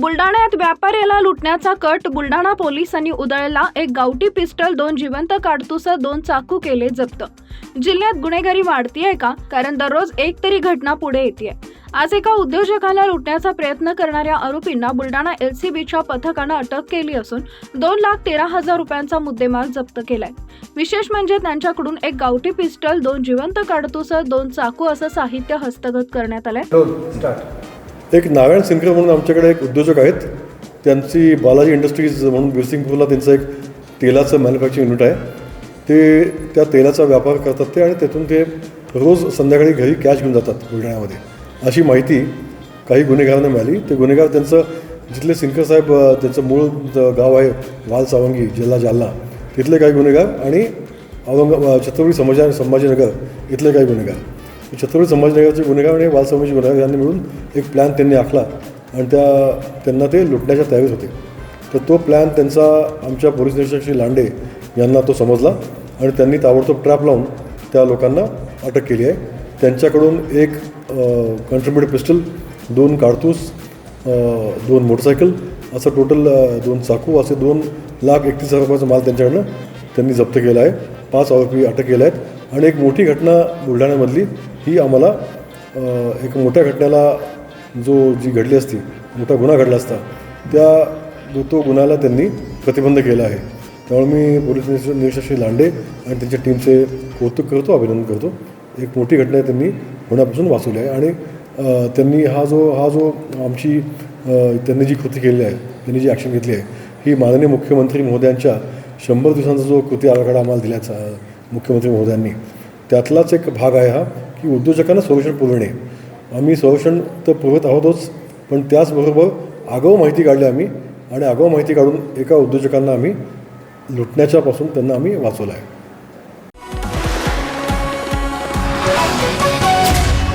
बुलडाण्यात व्यापाऱ्याला लुटण्याचा कट बुलडाणा पोलिसांनी उधळला. एक गावठी पिस्टल दोन जिवंत काडतुसं दोन चाकू केले जप्त. जिल्ह्यात गुन्हेगारी वाढतीये का? कारण दररोज एक तरी घटना पुढे येते आज एका उद्योजकाला लुटण्याचा प्रयत्न करणाऱ्या आरोपींना बुलडाणा एलसीबीच्या पथकानं अटक केली असून दोन लाख तेरा हजार रुपयांचा मुद्देमाल जप्त केलाय. विशेष म्हणजे त्यांच्याकडून एक गावठी पिस्टल दोन जिवंत काडतुसं दोन चाकू असं साहित्य हस्तगत करण्यात आलंय. एक नारायण सिंकर म्हणून आमच्याकडे एक उद्योजक आहेत. त्यांची बालाजी इंडस्ट्रीज म्हणून बिरसिंगपूरला त्यांचं एक तेलाचं मॅन्युफॅक्चरिंग युनिट आहे. ते त्या तेलाचा व्यापार करतात ते आणि त्यातून ते रोज संध्याकाळी घरी कॅश घेऊन जातात बुलढाण्यामध्ये. अशी माहिती काही गुन्हेगारांना मिळाली. ते गुन्हेगार त्यांचं जिथले सिंकर साहेब त्यांचं मूळ गाव आहे वाल सावंगी जिल्हा जालना तिथले काही गुन्हेगार आणि औरंगाबाद छत्रपती समाजा संभाजीनगर इथले काही गुन्हेगार. छत्रपती संभाजीनगरचे गुन्हेगार आणि वालसमाजी गुन्हेगार यांनी मिळून एक प्लॅन त्यांनी आखला. आणि त्या त्यांना ते लुटण्याच्या तयारीत होते. तर तो प्लॅन त्यांचा आमच्या पोलीस निरीक्षक श्री लांडे यांना तो समजला आणि त्यांनी ताबडतोब ट्रॅप लावून त्या लोकांना अटक केली आहे. त्यांच्याकडून एक कंट्रीब्युटेड पिस्टल दोन कारतूस दोन मोटरसायकल असं टोटल दोन चाकू असे दोन लाख एकतीस हजार रुपयाचा माल त्यांच्याकडनं त्यांनी जप्त केला आहे. पाच आरोपी अटक केल्या आहेत. आणि एक मोठी घटना बुलढाण्यामधली ही आम्हाला एक मोठ्या घटनेला जो जी घडली असती मोठा गुन्हा घडला असता त्या तो गुन्ह्याला त्यांनी प्रतिबंध केला आहे. त्यामुळे मी पोलीस निरीक्षक श्री लांडे आणि त्यांच्या टीमचे कौतुक करतो अभिनंदन करतो. एक मोठी घटना त्यांनी होण्यापासून वाचवली आहे आणि त्यांनी हा जो हा जो आमची त्यांनी जी कृती केली आहे त्यांनी जी ॲक्शन घेतली आहे ही माननीय मुख्यमंत्री महोदयांच्या शंभर दिवसांचा जो कृती आराखडा आम्हाला दिल्याचा मुख्यमंत्री महोदयांनी. त्यातलाच एक भाग आहे हा की उद्योजकांना संरक्षण पुरवणे. आम्ही संरक्षण तर पुरवत आहोतच पण त्याचबरोबर आगाऊ माहिती काढली आम्ही आणि आगाऊ माहिती काढून एका उद्योजकांना आम्ही लुटण्याच्यापासून त्यांना आम्ही वाचवलं आहे.